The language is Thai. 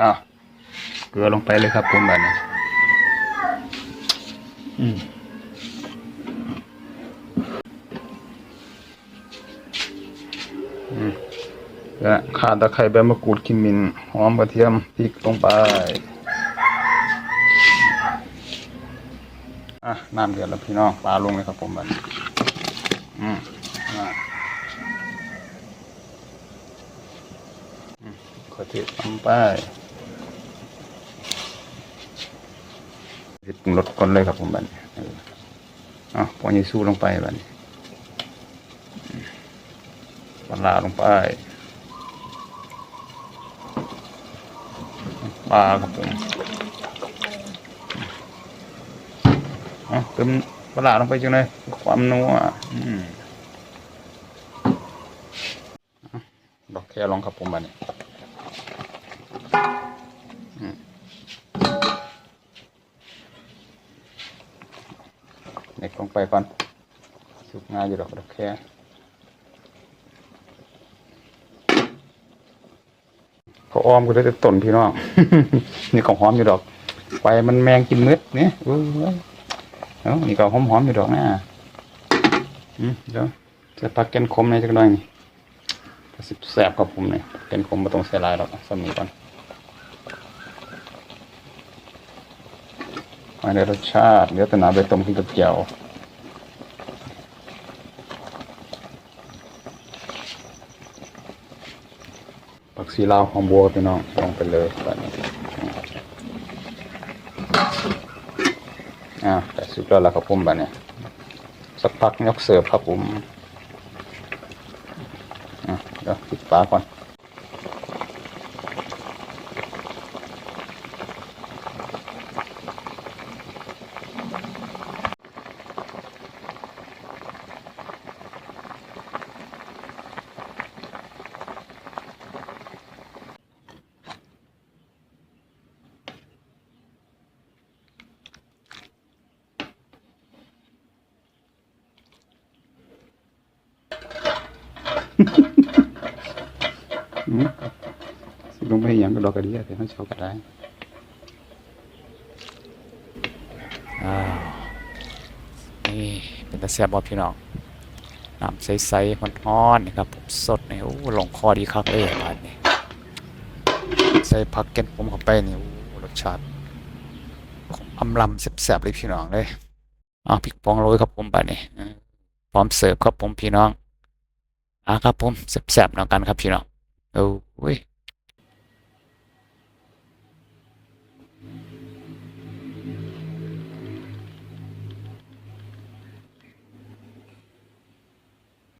อะเกลือลงไปเลยครับผมแบบนี้อืมและข่าตะไคร้ใบมะกรูดขิมินหอมกระเทียมพริกลงไปอะน้ำเดือดแล้วพี่น้องปลาลงเลยครับผมแบบนี้อืมอะอืมกระเทียมลงไป ปรุงรสก่อนเลยครับผมบบนี้อออะปอนยิสู้ลงไปบบนี้อืมปลาร้าลงไปปลาครับผมอะเติมปลาร้าลงไปจังเลยความนัวอืมอะดอกแครลองครับผมบัดนี้ เด็กลงไปก่อนสุกง่ายอยู่ดอกดอกแคเขาอ้อมก็ได้แต่ต้นพี่น้อง นี่ของหอมอยู่ดอกไฟมันแมงกินมืดเนี่ยเว้เอ้านี่ก็หอมๆอมอยู่ดอกนะอืมเดี๋ยวจะปักแกนคมในจักหน่อยนี่สิแสบกับผมเนี่ยแกนคมมาต้องใส่หลายดอกสมีก่อน ไมาได้รสชาติเดี๋ยวแต่หนาไปต้มกินกับเจียวปักซีลาวหอมบัวพี่น้องลงไปเลยแบบนี้อ่าแต่สุดยอดแล้วครับผมแบบนี้สักพักยกเสิร์ฟครับผมอะเดี๋ยวปิดฝาก่อน สิลงไปอย่างก็ดอกกระเดียแต่เขาชอบก็ได้อ้าวนี่เป็นตะเสบบอพี่น้องน้ำใสๆฮ้อนๆนี่ครับผมสดนี่โอ้ลงคอดีคักเลยบาดนี้ใส่ผักเก็นผมเข้าไปนี่โอ้รสชาติอำลำแซ่บๆเลยพี่น้องเลยอ้าวพริกปองโรยครับผมบาดนี้อืมพร้อมเสิร์ฟครับผมพี่น้องอะครับผมแซ่บๆแล้วกันครับพี่น้อง โอ้ย